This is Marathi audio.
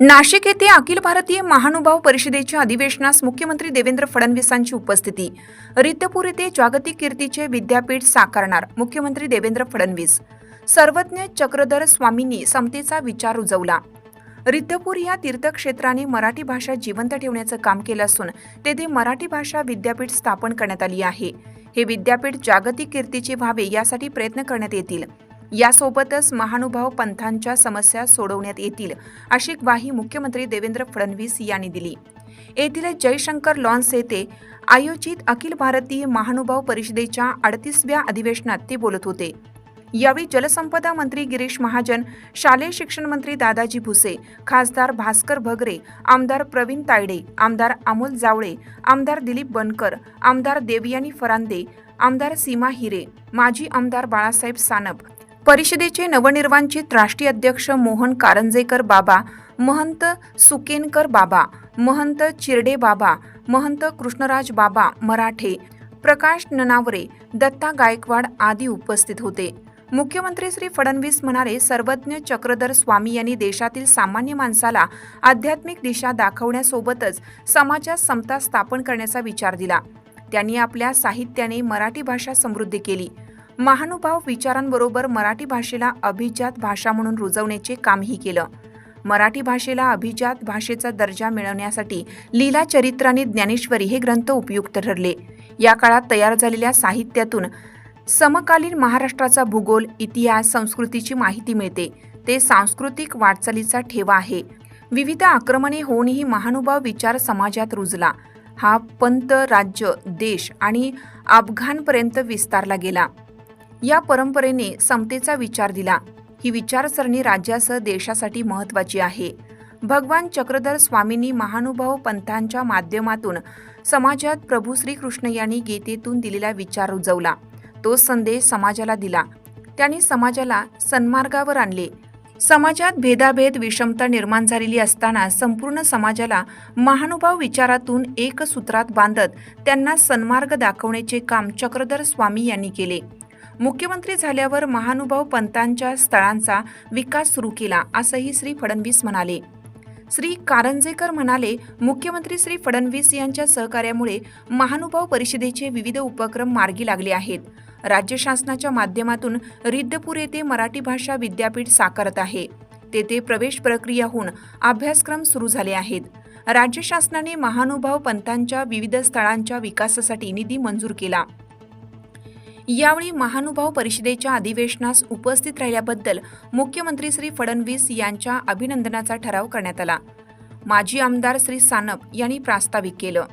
नाशिक येथे अखिल भारतीय महानुभाव परिषदेच्या अधिवेशनास मुख्यमंत्री देवेंद्र फडणवीसांची उपस्थिती. रिद्धपूर येथे जागतिक कीर्तीचे विद्यापीठ साकारणार मुख्यमंत्री देवेंद्र फडणवीस. सर्वज्ञ चक्रधर स्वामींनी समतेचा विचार रुजवला रिद्धपूर या तीर्थक्षेत्राने मराठी भाषा जिवंत ठेवण्याचं काम केलं असून तेथे मराठी भाषा विद्यापीठ स्थापन करण्यात आली आहे. हे विद्यापीठ जागतिक कीर्तीचे व्हावे यासाठी प्रयत्न करण्यात येतील. यासोबतच महानुभाव पंथांच्या समस्या सोडवण्यात येतील अशी ग्वाही मुख्यमंत्री देवेंद्र फडणवीस यांनी दिली. येथील जयशंकर लॉन्स येथे आयोजित अखिल भारतीय महानुभाव परिषदेच्या अडतीसव्या अधिवेशनात ते बोलत होते. यावेळी जलसंपदा मंत्री गिरीश महाजन शालेय शिक्षण मंत्री दादाजी भुसे खासदार भास्कर भगरे आमदार प्रवीण तायडे आमदार अमोल जावळे आमदार दिलीप बनकर आमदार देवयानी फरांदे आमदार सीमा हिरे माजी आमदार बाळासाहेब सानप परिषदेचे नवनिर्वांचित राष्ट्रीय अध्यक्ष मोहन कारंजेकर बाबा महंत सुकेनकर बाबा महंत चिरडे बाबा महंत कृष्णराज बाबा मराठे प्रकाश ननावरे दत्ता गायकवाड आदी उपस्थित होते. मुख्यमंत्री श्री फडणवीस म्हणाले सर्वज्ञ चक्रधर स्वामी यांनी देशातील सामान्य माणसाला आध्यात्मिक दिशा दाखवण्यासोबतच समाजात समता स्थापन करण्याचा विचार दिला. त्यांनी आपल्या साहित्याने मराठी भाषा समृद्ध केली. महानुभाव विचारांबरोबर मराठी भाषेला अभिजात भाषा म्हणून रुजवण्याचे कामही केलं. मराठी भाषेला अभिजात भाषेचा दर्जा मिळवण्यासाठी लीला चरित्र आणि ज्ञानेश्वरी हे ग्रंथ उपयुक्त ठरले. या काळात तयार झालेल्या साहित्यातून समकालीन महाराष्ट्राचा भूगोल इतिहास संस्कृतीची माहिती मिळते. ते सांस्कृतिक वाटचालीचा ठेवा आहे. विविध आक्रमणे होऊनही महानुभाव विचार समाजात रुजला. हा पंत राज्य देश आणि अफगाणपर्यंत विस्तारला गेला. या परंपरेने समतेचा विचार दिला. ही विचारसरणी राज्यासह देशासाठी महत्त्वाची आहे. भगवान चक्रधर स्वामींनी महानुभाव पंथांच्या माध्यमातून समाजात प्रभू श्रीकृष्ण यांनी गीतेतून दिलेला विचार रुजवला. तो संदेश समाजाला दिला. त्यांनी समाजाला सन्मार्गावर आणले. समाजात भेदाभेद विषमता निर्माण झालेली असताना संपूर्ण समाजाला महानुभाव विचारातून एक सूत्रात बांधत त्यांना सन्मार्ग दाखवण्याचे काम चक्रधर स्वामी यांनी केले. मुख्यमंत्री झाल्यावर महानुभाव पंथांच्या स्थळांचा विकास सुरू केला असंही श्री फडणवीस म्हणाले. श्री कारंजेकर म्हणाले मुख्यमंत्री श्री फडणवीस यांच्या सहकार्यामुळे महानुभाव परिषदेचे विविध उपक्रम मार्गी लागले आहेत. राज्य शासनाच्या माध्यमातून रिद्धपूर येथे मराठी भाषा विद्यापीठ साकारत आहे. तेथे प्रवेश प्रक्रिया होऊन अभ्यासक्रम सुरू झाले आहेत. राज्य शासनाने महानुभाव पंथांच्या विविध स्थळांच्या विकासासाठी निधी मंजूर केला. यावेळी महानुभाव परिषदेच्या अधिवेशनास उपस्थित राहिल्याबद्दल मुख्यमंत्री श्री फडणवीस यांच्या अभिनंदनाचा ठराव करण्यात आला. माजी आमदार श्री सानप यांनी प्रास्ताविक केलं.